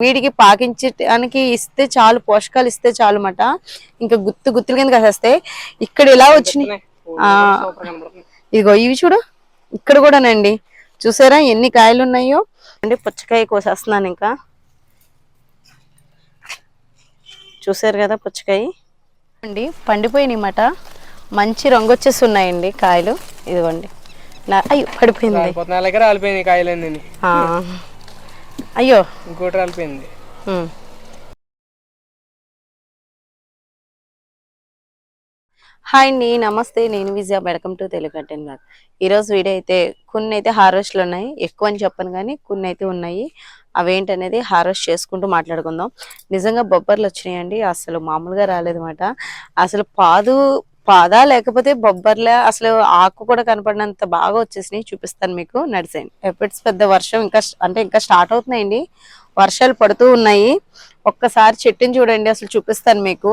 వీడికి పాకించడానికి ఇస్తే చాలు పోషకాలు ఇస్తే చాలు మాట. ఇంకా గుత్తు గుత్తుల కింద కాసేస్తాయి ఇక్కడ ఇలా వచ్చినాయి? ఆ, ఇదిగో ఇవి చూడు ఇక్కడ కూడానండి. చూసారా ఎన్ని కాయలు ఉన్నాయో? అంటే పుచ్చకాయ కోసేస్తున్నాను ఇంకా. చూసారు కదా పుచ్చకాయ? అండి పండిపోయినాయి మాట. మంచి రంగు వచ్చేసి ఉన్నాయండి కాయలు. ఇదిగోండి. అయ్యో పడిపోయింది. రాలిపోతుంది అలాగే రాలిపోయింది కాయలన్నీ ఆ. అయ్యో. ఇంకోటి రాలిపోయింది. హాయ్ అండి నమస్తే. నేను Vijaya. Welcome to Telugu content blog. ఈరోజు వీడియో అయితే కొన్ని అయితే హార్వెస్ట్లు ఉన్నాయి. ఎక్కువ అని చెప్పను కానీ కొన్ని అయితే ఉన్నాయి. అవేంటనేది హార్వెస్ట్ చేసుకుంటూ మాట్లాడుకుందాం. నిజంగా బొబ్బర్లు వచ్చినాయండి. అసలు మామూలుగా రాలేదన్నమాట. అసలు పాదు పాదా లేకపోతే బొబ్బర్లే అసలు ఆకు కూడా కనపడినంత బాగా వచ్చేసినాయి. చూపిస్తాను మీకు నడిసేయండి. ఎప్పటిస్ పెద్ద వర్షం ఇంకా అంటే ఇంకా స్టార్ట్ అవుతున్నాయండి. వర్షాలు పడుతూ ఉన్నాయి. ఒక్కసారి చెట్టుని చూడండి అసలు చూపిస్తాను మీకు.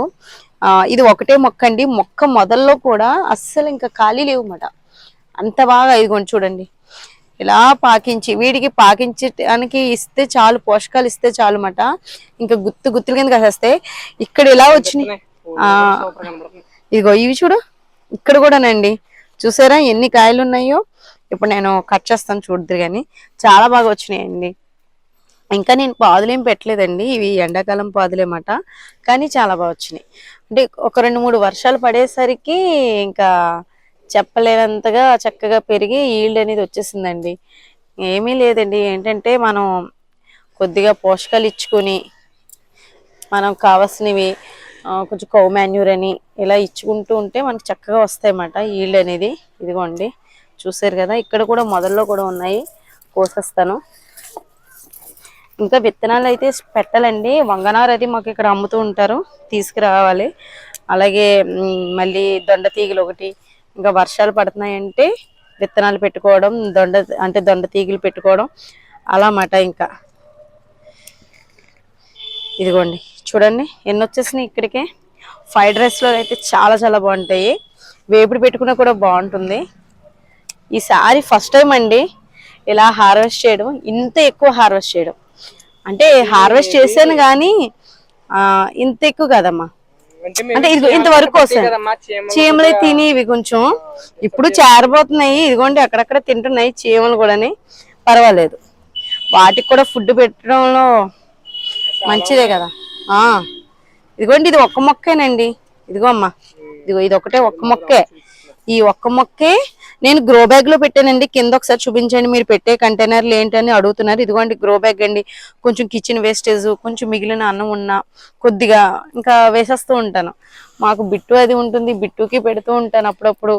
ఆ, ఇది ఒకటే మొక్క అండి. మొక్క మొదల్లో కూడా అస్సలు ఇంకా ఖాళీ లేవుమాట. అంత బాగా ఇదిగోండి చూడండి. ఇలా పాకించి వీడికి పాకించడానికి ఇస్తే చాలు పోషకాలు ఇస్తే చాలు మాట ఇంకా గుత్తు గుత్తుల కింద కాసేస్తాయి ఇక్కడ ఇలా వచ్చినాయి? ఇదిగో ఇవి చూడు. ఇక్కడ కూడానండి. చూసారా ఎన్ని కాయలు ఉన్నాయో? ఇప్పుడు నేను కట్ చేస్తాను చూద్దరు కానీ చాలా బాగా వచ్చినాయండి. ఇంకా నేను పాదులేం పెట్టలేదండి. ఇవి ఎండాకాలం పాదులేమాట. కానీ చాలా బాగా వచ్చినాయి. అంటే ఒక రెండు మూడు వర్షాలు పడేసరికి ఇంకా చెప్పలేనంతగా చక్కగా పెరిగి ఈల్డ్ అనేది వచ్చేసిందండి. ఏమీ లేదండి. ఏంటంటే మనం కొద్దిగా పోషకాలు ఇచ్చుకొని మనం కావాల్సినవి కొంచెం కౌ మాన్యూర్ అని ఇలా ఇచ్చుకుంటూ ఉంటే మనకి చక్కగా వస్తాయన్నమాట ఈల్డ్ అనేది. ఇదిగోండి చూసారు కదా ఇక్కడ కూడా మొదల్లో కూడా ఉన్నాయి కోసేస్తాను. ఇంకా విత్తనాలు అయితే పెట్టాలండి. వంగనారు అది మాకు ఇక్కడ అమ్ముతూ ఉంటారు తీసుకురావాలి. అలాగే మళ్ళీ దొండ తీగలు ఒకటి ఇంకా వర్షాలు పడుతున్నాయంటే విత్తనాలు పెట్టుకోవడం దొండ అంటే దొండ తీగలు పెట్టుకోవడం అలా మాట ఇంకా. ఇదిగోండి చూడండి ఎన్ని వచ్చేసినాయి ఇక్కడికే? ఫ్రైడ్ రైస్లో అయితే చాలా చాలా బాగుంటాయి. వేపుడు పెట్టుకున్నా కూడా బాగుంటుంది. ఈసారి ఫస్ట్ టైం అండి ఇలా హార్వెస్ట్ చేయడం ఇంత ఎక్కువ హార్వెస్ట్ చేయడం. అంటే హార్వెస్ట్ చేశాను కానీ ఇంత ఎక్కువ కదమ్మా. అంటే ఇది ఇంతవరకు వస్తాయి. చీమలు చీమలే తిని ఇవి కొంచెం ఇప్పుడు చేరబోతున్నాయి ఇదిగోండి అక్కడక్కడ తింటున్నాయి చీమలు కూడాని. పర్వాలేదు. వాటికి కూడా ఫుడ్ పెట్టడంలో మంచిదే కదా. ఆ. ఇదిగోండి ఇది ఒక్క మొక్కేనండి. ఇదిగో అమ్మా. ఇదిగో ఇది ఒకటే ఒక్క మొక్కే. ఈ ఒక్క మొక్కే నేను గ్రో బ్యాగ్లో పెట్టానండి. కింద ఒకసారి చూపించండి మీరు పెట్టే కంటైనర్లు ఏంటని అడుగుతున్నారు. ఇదిగోండి గ్రో బ్యాగ్ అండి. కొంచెం కిచెన్ వేస్టేజ్ కొంచెం మిగిలిన అన్నం ఉన్నా కొద్దిగా ఇంకా వేసేస్తూ ఉంటాను. మాకు బిట్టు అది ఉంటుంది బిట్టుకి పెడుతూ ఉంటాను అప్పుడప్పుడు.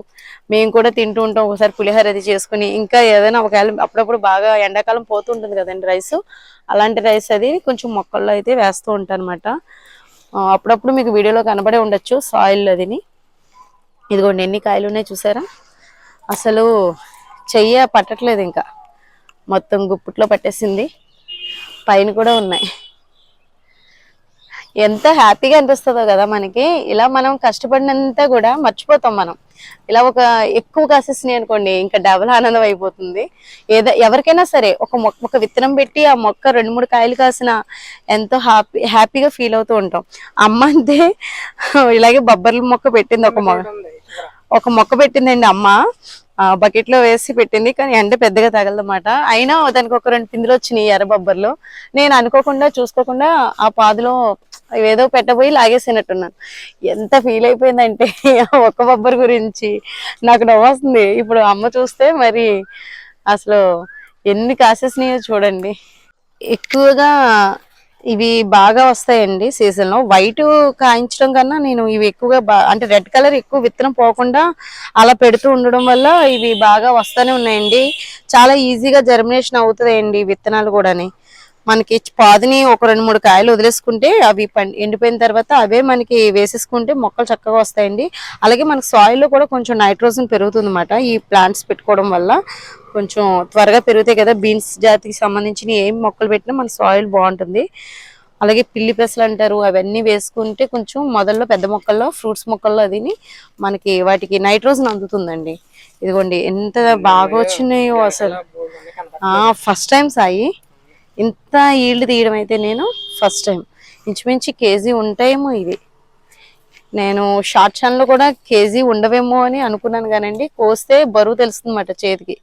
మేము కూడా తింటూ ఉంటాం ఒకసారి పులిహోర అది చేసుకుని. ఇంకా ఏదైనా ఒకవేళ అప్పుడప్పుడు బాగా ఎండాకాలం పోతూ ఉంటుంది కదండి రైస్. అలాంటి రైస్ అది కొంచెం మొక్కల్లో అయితే వేస్తూ ఉంటాను అనమాట అప్పుడప్పుడు మీకు వీడియోలో కనబడే ఉండొచ్చు సాయిల్ అదిని. ఇదిగోండి ఎన్ని కాయలు ఉన్నాయి చూసారా? అసలు చెయ్య పట్టట్లేదు ఇంకా. మొత్తం గుప్పట్లో పట్టేసింది. పైన కూడా ఉన్నాయి. ఎంత హ్యాపీగా అనిపిస్తుందో కదా మనకి. ఇలా మనం కష్టపడినంత కూడా మర్చిపోతాం మనం. ఇలా ఒక ఎక్కువ కాసేసినాయి అనుకోండి ఇంకా డబల్ ఆనందం అయిపోతుంది. ఏదో ఎవరికైనా సరే ఒక మొక్క ఒక విత్తనం పెట్టి ఆ మొక్క రెండు మూడు కాయలు కాసిన ఎంతో హ్యాపీ హ్యాపీగా ఫీల్ అవుతూ ఉంటాం. అమ్మ అంతే ఇలాగే బొబ్బర్ల మొక్క పెట్టింది ఒక మొక్క ఒక మొక్క పెట్టిందండి అమ్మ. ఆ బకెట్లో వేసి పెట్టింది కానీ ఎండ పెద్దగా తగలదన్నమాట. అయినా దానికి ఒక రెండు పిందులు వచ్చినాయి ఎర్ర బొబ్బర్లు. నేను అనుకోకుండా చూసుకోకుండా ఆ పాదులో ఏదో పెట్టబోయి లాగేసినట్టున్నాను. ఎంత ఫీల్ అయిపోయిందంటే ఒక్క బొబ్బరి గురించి నాకు నవ్వొస్తుంది. ఇప్పుడు అమ్మ చూస్తే మరి అసలు ఎన్ని కాసేసినాయో చూడండి. ఎక్కువగా ఇవి బాగా వస్తాయండి సీజన్లో వైట్ కాయించడం కన్నా నేను ఇవి ఎక్కువగా అంటే రెడ్ కలర్ ఎక్కువ విత్తనం పోకుండా అలా పెడుతూ ఉండడం వల్ల ఇవి బాగా వస్తూనే ఉన్నాయండి. చాలా ఈజీగా జర్మినేషన్ అవుతుందండి విత్తనాలు కూడాని. మనకి పాదిని ఒక రెండు మూడు కాయలు వదిలేసుకుంటే అవి ఎండిపోయిన తర్వాత అవే మనకి వేసేసుకుంటే మొక్కలు చక్కగా వస్తాయండి. అలాగే మనకి soil లో కూడా కొంచెం నైట్రోజన్ పెరుగుతుంది అనమాట ఈ ప్లాంట్స్ పెట్టుకోవడం వల్ల కొంచెం త్వరగా పెరుగుతాయి కదా. బీన్స్ జాతికి సంబంధించిన ఏం మొక్కలు పెట్టినా మన సాయిల్ బాగుంటుంది. అలాగే పిల్లి పెసలు అంటారు అవన్నీ వేసుకుంటే కొంచెం మొదల్లో పెద్ద మొక్కల్లో ఫ్రూట్స్ మొక్కల్లో అదిని మనకి వాటికి నైట్రోజన్ అందుతుందండి. ఇదిగోండి ఎంత బాగా వచ్చినాయో అసలు. ఫస్ట్ టైం సాయి. ఇంత ఈల్డ్ తీయడం అయితే నేను ఫస్ట్ టైం ఇంచుమించి కేజీ ఉంటాయేమో ఇవి. నేను షార్ట్ ఛానల్లో కూడా కేజీ ఉండవేమో అని అనుకున్నాను కానండి. కోస్తే బరువు తెలుస్తుందన్నమాట చేతికి.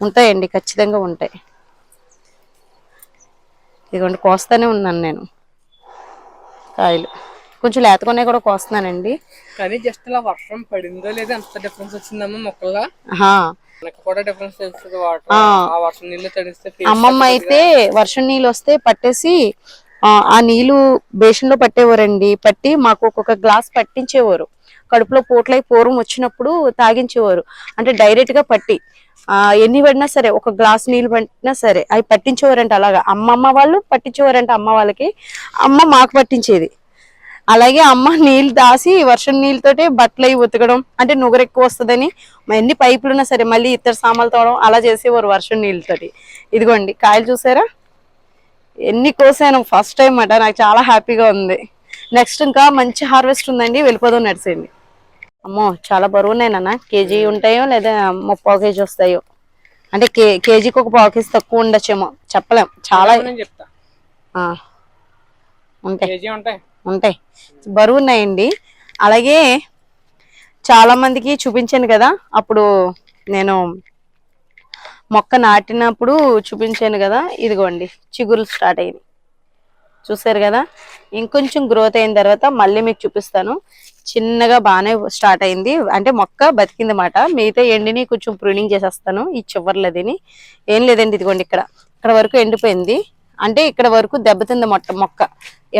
ఉంటాయండి ఖచ్చితంగా ఉంటాయి. ఇదిగోండి కోస్తానే ఉన్నాను నేను. కాయలు. కొంచెం లేతకొనే కూడా కోస్తున్నానండి. కానీ జస్ట్ ఇలా వర్షం పడిందో లేదో ఎంత డిఫరెన్స్ వచ్చిందమ్మా మొక్కల్లో. అమ్మమ్మ అయితే వర్షం నీళ్ళు వస్తే పట్టేసి ఆ, నీళ్ళు బేషన్లో పట్టేవారండి. పట్టి మాకు ఒక్కొక్క గ్లాస్ పట్టించేవారు. కడుపులో పోట్లై పూర్వం వచ్చినప్పుడు తాగించేవారు. అంటే డైరెక్ట్గా పట్టి. ఆ ఎన్ని పడినా సరే ఒక గ్లాస్ నీళ్ళు పట్టినా సరే అవి పట్టించేవారంట అలాగా. అమ్మమ్మ వాళ్ళు పట్టించేవారంట అమ్మ వాళ్ళకి. అమ్మ మాకు పట్టించేది. అలాగే అమ్మ నీళ్ళు దాసి వర్షం నీళ్ళతోటి బట్టలు అవి ఉతకడం అంటే నుగరు ఎక్కువ వస్తుందని ఎన్ని పైపులు ఉన్నా సరే మళ్ళీ ఇతర సామాన్లు తోవడం అలా చేసేవారు వర్షం నీళ్ళతోటి. ఇదిగోండి కాయలు చూసారా? ఎన్ని కోసాను ఫస్ట్ టైం అట నాకు చాలా హ్యాపీగా ఉంది. నెక్స్ట్ ఇంకా మంచి హార్వెస్ట్ ఉందండి వెళ్ళిపోదాం నడిచేయండి అమ్మో చాలా బరువు నాన్న. కేజీ ఉంటాయో లేదా ముప్పావు కేజీ వస్తాయో? అంటే కే కేజీకి ఒక పావు కేజీ తక్కువ ఉండొచ్చేమో. చెప్పలేం. చాలా చెప్తా. ఉంటాయి. కేజీ ఉంటాయి. బరువు ఉన్నాయండి అలాగే చాలా మందికి చూపించాను కదా అప్పుడు నేను మొక్క నాటినప్పుడు చూపించాను కదా ఇదిగోండి చిగురు స్టార్ట్ అయింది చూసారు కదా ఇంకొంచెం గ్రోత్ అయిన తర్వాత మళ్ళీ మీకు చూపిస్తాను. చిన్నగా బాగానే స్టార్ట్ అయింది. అంటే మొక్క బతికింది మాట మిగతా ఎండిని కొంచెం ప్రూనింగ్ చేసేస్తాను ఈ చివర్లదిని. ఏం లేదండి ఇదిగోండి ఇక్కడ. ఇక్కడ వరకు ఎండిపోయింది. అంటే ఇక్కడ వరకు దెబ్బతింది మొట్ట మొక్క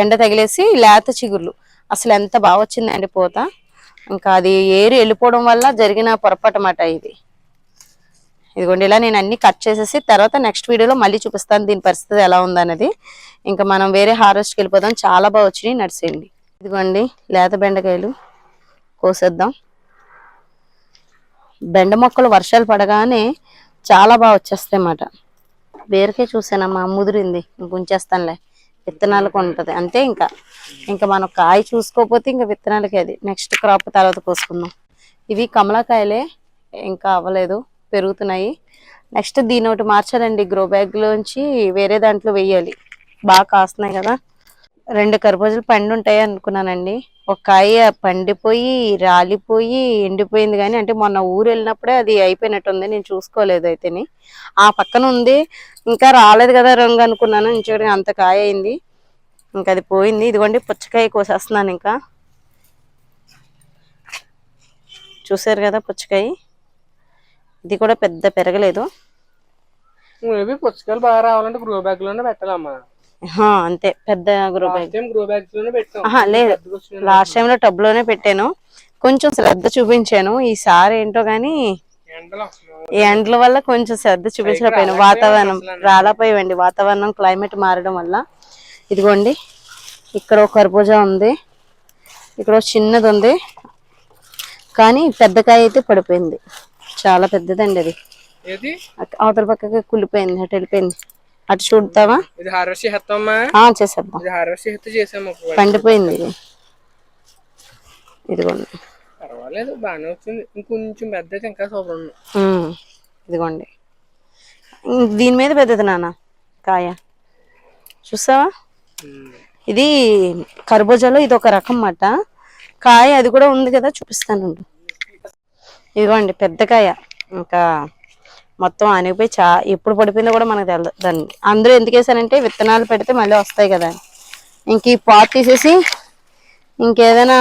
ఎండ తగిలేసి లేత చిగుర్లు. అసలు ఎంత బాగా వచ్చిందండి పూత. ఇంకా అది ఏరి వెళ్ళిపోవడం వల్ల జరిగిన పొరపాటు మాట ఇది. ఇదిగోండి ఇలా నేను అన్ని కట్ చేసేసి తర్వాత నెక్స్ట్ వీడియోలో మళ్ళీ చూపిస్తాను దీని పరిస్థితి ఎలా ఉందన్నది. ఇంకా మనం వేరే హార్వెస్ట్కి వెళ్ళిపోదాం. చాలా బాగా వచ్చినాయి నడిచేయండి ఇదిగోండి లేత బెండకాయలు కోసేద్దాం. బెండ మొక్కలు వర్షాలు పడగానే చాలా బాగా వచ్చేస్తాయి అన్నమాట. బీరకాయ చూసానమ్మా ముదిరింది. గుంచేస్తానులే విత్తనాలకు ఉంటుంది అంతే ఇంకా. ఇంకా మనం కాయ చూసుకోకపోతే ఇంకా విత్తనాలకి అది. నెక్స్ట్ క్రాప్ తర్వాత కోసుకుందాం. ఇవి కమలాకాయలే. ఇంకా అవ్వలేదు. పెరుగుతున్నాయి. నెక్స్ట్ దీని ఒకటి మార్చాలండి. గ్రో బ్యాగ్లోంచి వేరే దాంట్లో వేయాలి. బాగా కాస్తున్నాయి కదా. రెండు కర్బూజాలు పండు ఉంటాయి అనుకున్నానండి. ఒక కాయ పండిపోయి రాలిపోయి ఎండిపోయింది కానీ అంటే మొన్న ఊరు వెళ్ళినప్పుడే అది అయిపోయినట్టుంది నేను చూసుకోలేదు అయితేని. ఆ పక్కన ఉంది ఇంకా రాలేదు కదా రంగు అనుకున్నాను ఇంకోటి అంత కాయ అయింది. ఇంకా అది పోయింది ఇదిగోండి పుచ్చకాయ కోసేస్తున్నాను ఇంకా. చూసారు కదా పుచ్చకాయ? ఇది కూడా పెద్ద పెరగలేదు. మేబీ పుచ్చకాయలు బాగా రావాలంటే గ్రో బ్యాగ్లోనే పెట్టాలమ్మా. అంతే. పెద్ద గ్రో ఆహా లేదు. లాస్ట్ టైం లో టబ్లోనే పెట్టాను. కొంచెం శ్రద్ధ చూపించాను. ఈసారి ఏంటో గానీ ఈ ఎండల వల్ల కొంచెం శ్రద్ధ చూపించలేకపోయాను. వాతావరణం రాలపోయావండి వాతావరణం క్లైమేట్ మారడం వల్ల. ఇదిగోండి. ఇక్కడ ఒక కర్బూజా ఉంది. ఇక్కడ చిన్నది ఉంది. కానీ పెద్ద కాయ అయితే పడిపోయింది. చాలా పెద్దదండి అది. అవతల పక్కకి కుళ్ళిపోయింది అటు వెళ్ళిపోయింది. అటు చూడతావా ఇది హార్వెస్ట్ చేస్తామా ఆ చేసేద్దాం. ఇది హార్వెస్ట్ చేస్తే చేసాము ఒక పండిపోయింది ఇది. ఇదిగోండి. పర్వాలేదు బాగానే వచ్చింది. ఇంకొంచెం పెద్ద ఇంకా సూపర్ ఉంది. ఇదిగోండి. దీని మీద పెద్దది నాన్న కాయ. చూసావా? ఇది కర్బూజాలో ఇది ఒక రకం మాట కాయ అది కూడా ఉంది కదా చూపిస్తాను. ఇదిగోండి పెద్ద కాయ. ఇంకా మొత్తం ఆనిగిపోయి చా ఎప్పుడు పడిపోయిందో కూడా మనకు తెలియదు దాన్ని అందరూ ఎందుకు వేసానంటే విత్తనాలు పెడితే మళ్ళీ వస్తాయి కదా ఇంక ఈ పాట్ తీసేసి ఇంకేదైనా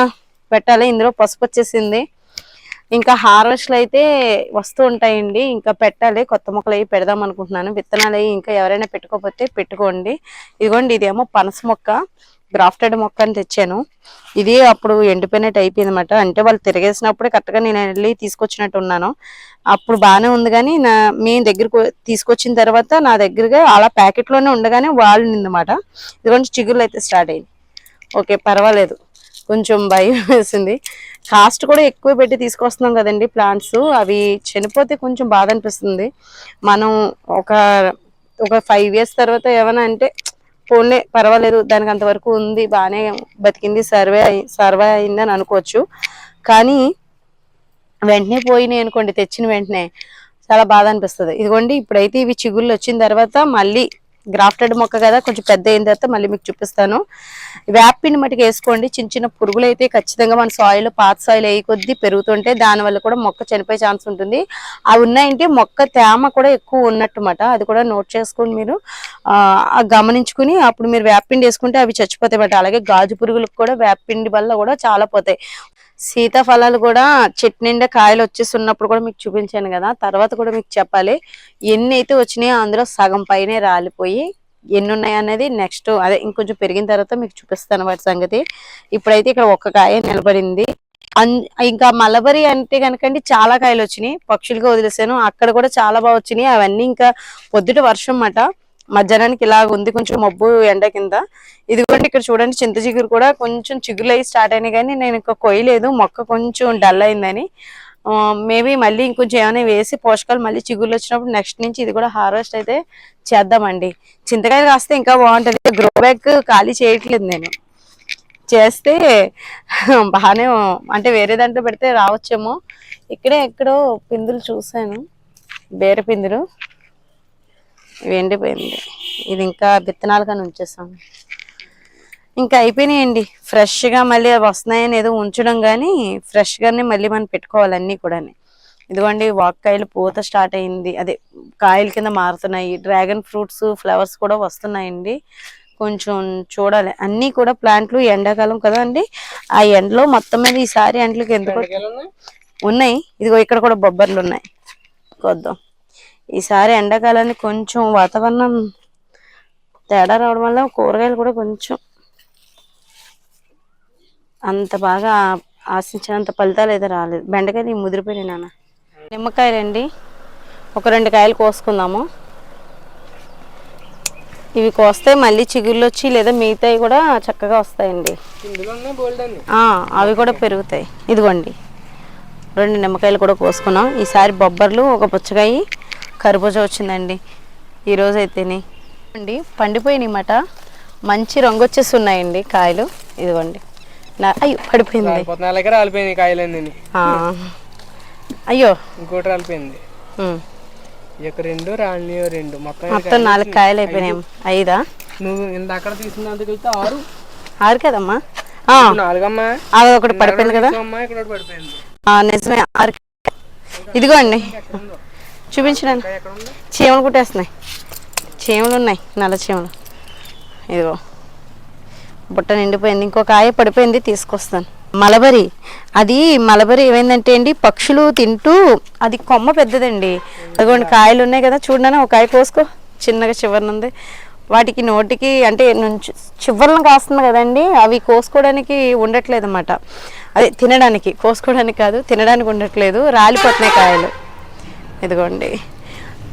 పెట్టాలి. ఇందులో పసుపు వచ్చేసింది. ఇంకా హార్వెస్ట్లు అయితే వస్తూ ఉంటాయండి. ఇంకా పెట్టాలి. కొత్త మొక్కలు అవి పెడదాం అనుకుంటున్నాను. విత్తనాలు అవి ఇంకా ఎవరైనా పెట్టుకోకపోతే పెట్టుకోండి. ఇదిగోండి ఇదేమో పనస మొక్క. గ్రాఫ్టెడ్ మొక్క అని తెచ్చాను. ఇది అప్పుడు ఎండిపోయినట్టు అయిపోయింది అనమాట అంటే వాళ్ళు తిరిగేసినప్పుడే కరెక్ట్గా నేను వెళ్ళి తీసుకొచ్చినట్టు ఉన్నాను. అప్పుడు బాగానే ఉంది కానీ నా మీ దగ్గరకు తీసుకొచ్చిన తర్వాత నా దగ్గరగా అలా ప్యాకెట్లోనే ఉండగానే వాళ్ళు ఇది కొంచెం చిగురులు అయితే స్టార్ట్ అయింది ఓకే పర్వాలేదు. కొంచెం భయం వేసింది. కాస్ట్ కూడా ఎక్కువ పెట్టి తీసుకొస్తున్నాం కదండి ప్లాంట్స్. అవి చనిపోతే కొంచెం బాధ అనిపిస్తుంది. మనం ఒక ఒక ఫైవ్ ఇయర్స్ తర్వాత ఏమైనా అంటే పోన్లే పర్వాలేదు దానికి అంతవరకు ఉంది బాగానే బతికింది సర్వే అయి సర్వే అయిందని అనుకోవచ్చు. కానీ వెంటనే పోయినాయి అనుకోండి తెచ్చిన వెంటనే. చాలా బాధ అనిపిస్తుంది. ఇదిగోండి ఇప్పుడైతే ఇవి చిగుళ్ళు వచ్చిన తర్వాత మళ్ళీ గ్రాఫ్టెడ్ మొక్క కదా కొంచెం పెద్ద అయిన తర్వాత మళ్ళీ మీకు చూపిస్తాను. వేపిండి మటుకు వేసుకోండి. చిన్న చిన్న పురుగులు అయితే ఖచ్చితంగా మన సాయిల్ పాత సాయిల్ అయ్యి కొద్దీ పెరుగుతుంటే దాని వల్ల కూడా మొక్క చనిపోయే ఛాన్స్ ఉంటుంది. అవి ఉన్నాయంటే మొక్క తేమ కూడా ఎక్కువ ఉన్నట్టుమాట. అది కూడా నోట్ చేసుకొని మీరు. గమనించుకుని అప్పుడు మీరు వేపిండి వేసుకుంటే అవి చచ్చిపోతాయి అలాగే గాజు పురుగులకు కూడా వేపిండి వల్ల కూడా చాలా పోతాయి. సీతాఫలాలు కూడా చెట్టు నిండా కాయలు వచ్చేసి ఉన్నప్పుడు కూడా మీకు చూపించాను కదా తర్వాత కూడా మీకు చెప్పాలి. ఎన్ని అయితే వచ్చినాయో అందులో సగం పైనే రాలిపోయి ఎన్ని ఉన్నాయనేది నెక్స్ట్ అదే ఇంకొంచెం పెరిగిన తర్వాత మీకు చూపిస్తాను వాటి సంగతి. ఇప్పుడైతే ఇక్కడ ఒక్క కాయ నిలబడింది. అన్- ఇంకా మలబరి అంటే కనుకండి చాలా కాయలు వచ్చినాయి. పక్షులుగా వదిలేసాను. అక్కడ కూడా చాలా బాగా వచ్చినాయి. అవన్నీ ఇంకా పొద్దుట వర్షం మాట మధ్యాహ్నానికి ఇలా ఉంది కొంచెం మబ్బు ఎండ కింద. ఇది కూడా ఇక్కడ చూడండి చింత చిగురు కూడా కొంచెం చిగురు అయ్యి స్టార్ట్ అయినాయి కానీ నేను ఇంకా కొయ్యలేదు మొక్క కొంచెం డల్ అయిందని. మేబీ మళ్ళీ ఇంకొంచెం ఏమైనా వేసి పోషకాలు మళ్ళీ చిగుర్లు వచ్చినప్పుడు నెక్స్ట్ నుంచి ఇది కూడా హార్వెస్ట్ అయితే చేద్దామండి. చింతకాయ కాస్తే ఇంకా బాగుంటుంది గ్రో బ్యాగ్ ఖాళీ చేయట్లేదు నేను. చేస్తే బాగానే అంటే వేరే దాంట్లో పెడితే రావచ్చేమో. ఇక్కడే ఎక్కడో పిందులు చూశాను బేర పిందులు. ఇవి ఎండిపోయింది. ఇది ఇంకా విత్తనాలు కానీ ఉంచేసాను ఇంకా అయిపోయినాయండి. ఫ్రెష్గా మళ్ళీ అవి వస్తున్నాయని ఏదో ఉంచడం కానీ ఫ్రెష్గానే మళ్ళీ మనం పెట్టుకోవాలి అన్నీ కూడా ఇదిగోండి వాక్కాయలు పూత స్టార్ట్ అయింది. అదే కాయల కింద మారుతున్నాయి. డ్రాగన్ ఫ్రూట్స్ ఫ్లవర్స్ కూడా వస్తున్నాయండి. కొంచెం చూడాలి. అన్నీ కూడా ప్లాంట్లు ఎండాకాలం కదా అండి. ఆ ఎండలో మొత్తం మీద ఈసారి ఎండలకి ఎందుకు ఉన్నాయి. ఇదిగో ఇక్కడ కూడా బొబ్బర్లు ఉన్నాయి. కొద్దాం. ఈసారి ఎండాకాలానికి కొంచెం వాతావరణం తేడా రావడం వల్ల కూరగాయలు కూడా కొంచెం అంత బాగా ఆశించినంత ఫలితాలు అయితే రాలేదు. బెండకాయలు ముదిరిపోయినాయి నాన్న. నిమ్మకాయలండి. ఒక రెండు కాయలు కోసుకుందాము. ఇవి కోస్తే మళ్ళీ చిగుళ్ళు వచ్చి లేదా మిగతాయి కూడా చక్కగా వస్తాయండి. అవి కూడా పెరుగుతాయి. ఇదిగోండి. రెండు నిమ్మకాయలు కూడా కోసుకున్నాం. ఈసారి బొబ్బర్లు ఒక పుచ్చకాయ కర్బూజా వచ్చిందండి. ఈరోజు అయితేనే అండి పండిపోయినాయి మాట మంచి రంగు వచ్చేసి ఉన్నాయండి కాయలు. ఇదిగోండి. నా అయ్యో పడిపోయింది. అలాగే రాలిపోయింది కాయలన్నీ ఆ. అయ్యో. ఇంకోటి రాలిపోయింది. రెండు రెండు. మొత్తం నాలుగు కాయలు అయిపోయినాయి. ఐదా? నువ్వు ఇందాక తీసుకున్నందుకు ఆరు. ఆరు కదమ్మా? ఆ, నాలుగమ్మా? అది ఒకటి పడిపోయింది కదా? నిజమే ఆరు. ఇదిగోండి. చూపించడానికి. చీమలు కుట్టేస్తున్నాయి. చీమలు ఉన్నాయి నల్ల చీమలు. ఇదిగో. బుట్ట నిండిపోయింది ఇంకో కాయ పడిపోయింది తీసుకొస్తాను. మలబరి. అది మలబరి ఏమైందంటే అండి పక్షులు తింటూ అది కొమ్మ పెద్దదండి. అదిగోండి కాయలు ఉన్నాయి కదా చూడనా ఒక కాయ కోసుకో. చిన్నగా చివరన ఉంది. వాటికి నోటికి అంటే నుంచి చివరన కాస్తుంది కదండి అవి కోసుకోవడానికి ఉండట్లేదు అన్నమాట అదే తినడానికి. కోసుకోవడానికి కాదు తినడానికి ఉండట్లేదు. రాలిపోతున్నాయి కాయలు. ఇదిగోండి.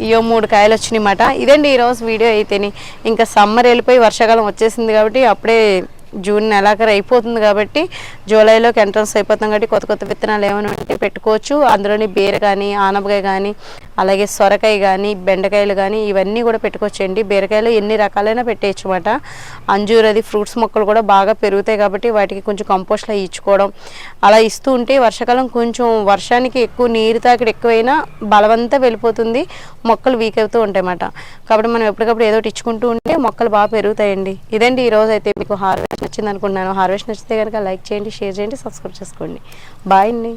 ఇయో మూడు కాయలు వచ్చినాయి మాట ఇదండి ఈరోజు వీడియో అయితేని. ఇంకా సమ్మర్ వెళ్ళిపోయి వర్షాకాలం వచ్చేసింది కాబట్టి అప్పుడే జూన్ నెలాఖరు అయిపోతుంది కాబట్టి జూలైలోకి ఎంట్రన్స్ అయిపోతుంది కాబట్టి కొత్త కొత్త విత్తనాలు ఏమైనా ఉంటే పెట్టుకోవచ్చు. అందులోని బీర కానీ ఆనపకాయ కానీ అలాగే సొరకాయ కానీ బెండకాయలు కానీ ఇవన్నీ కూడా పెట్టుకోవచ్చండి. బీరకాయలు ఎన్ని రకాలైనా పెట్టేయచ్చు అనమాట అంజూర్ అది ఫ్రూట్స్ మొక్కలు కూడా బాగా పెరుగుతాయి కాబట్టి వాటికి కొంచెం కంపోస్ట్లో ఇచ్చుకోవడం అలా ఇస్తూ ఉంటే వర్షాకాలం కొంచెం వర్షానికి ఎక్కువ నీరు తాకిడి ఎక్కువైనా బలవంతా వెళ్ళిపోతుంది. మొక్కలు వీక్ అవుతూ ఉంటాయి అన్నమాట కాబట్టి మనం ఎప్పటికప్పుడు ఏదో ఇచ్చుకుంటూ ఉంటే మొక్కలు బాగా పెరుగుతాయండి. ఇదండి ఈ అయితే మీకు హార్వెస్ట్ నచ్చింది అనుకుంటున్నాను హార్వెస్ట్ నచ్చితే కనుక లైక్ చేయండి షేర్ చేయండి సబ్స్క్రైబ్ చేసుకోండి. బాయ్ అండి.